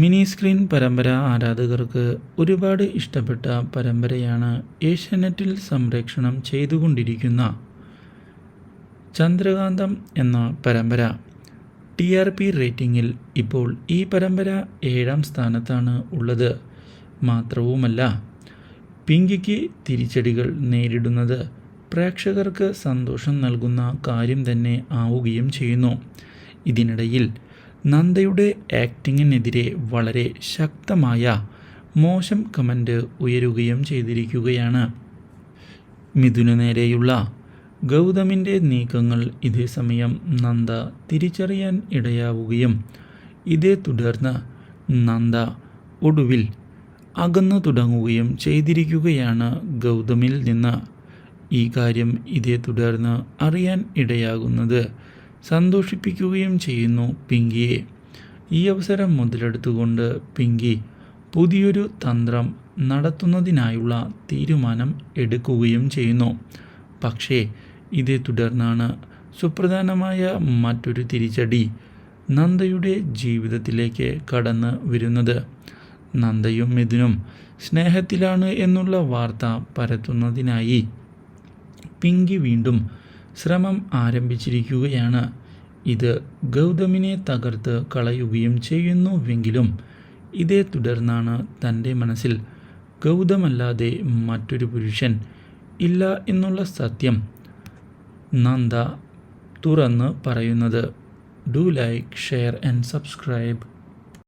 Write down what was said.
Mini screen പരമ്പര ആരാധകർക്ക് ഒരുപാട് ഇഷ്ടപ്പെട്ട പരമ്പരയാണ് ഏഷ്യാനെറ്റിൽ സംരക്ഷണം ചെയ്തുകൊണ്ടിരിക്കുന്ന ചന്ദ്രകാന്തം എന്ന പരമ്പര. ടി ആർ പി റേറ്റിംഗിൽ ഇപ്പോൾ ഈ പരമ്പര ഏഴാം സ്ഥാനത്താണ് ഉള്ളത്. മാത്രവുമല്ല പിങ്കിക്ക് തിരിച്ചടികൾ നേരിടുന്നത് പ്രേക്ഷകർക്ക് സന്തോഷം നൽകുന്ന കാര്യം തന്നെ ആവുകയും ചെയ്യുന്നു. ഇതിനിടയിൽ നന്ദയുടെ ആക്ടിങ്ങിനെതിരെ വളരെ ശക്തമായ മോശം കമന്റ് ഉയരുകയും ചെയ്തിരിക്കുകയാണ്. മിഥുനു നേരെയുള്ള ഗൗതമിന്റെ നീക്കങ്ങൾ ഇതേ സമയം നന്ദ തിരിച്ചറിയാൻ ഇടയാവുകയും ഇതേ തുടർന്ന് നന്ദ ഒടുവിൽ അകന്നു തുടങ്ങുകയും ചെയ്തിരിക്കുകയാണ് ഗൗതമിൽ നിന്ന്. ഈ കാര്യം ഇതേ തുടർന്ന് അറിയാൻ ഇടയാകുന്നത് സന്തോഷിപ്പിക്കുകയും ചെയ്യുന്നു പിങ്കിയെ. ഈ അവസരം മുതലെടുത്തുകൊണ്ട് പിങ്കി പുതിയൊരു തന്ത്രം നടത്തുന്നതിനായുള്ള തീരുമാനം എടുക്കുകയും ചെയ്യുന്നു. പക്ഷേ ഇതേ തുടർന്നാണ് സുപ്രധാനമായ മറ്റൊരു തിരിച്ചടി നന്ദയുടെ ജീവിതത്തിലേക്ക് കടന്ന് വരുന്നത്. നന്ദയും മിഥുനും സ്നേഹത്തിലാണ് എന്നുള്ള വാർത്ത പരത്തുന്നതിനായി പിങ്കി വീണ്ടും ശ്രമം ആരംഭിച്ചിരിക്കുകയാണ്. ഇത് ഗൗതമിനെ തകർത്ത് കളയുകയും ചെയ്യുന്നുവെങ്കിലും ഇതേ തുടർന്നാണ് തന്റെ മനസ്സിൽ ഗൗതമല്ലാതെ മറ്റൊരു പുരുഷൻ ഇല്ല എന്നുള്ള സത്യം നന്ദ തുറന്ന് പറയുന്നത്. Do like share and subscribe.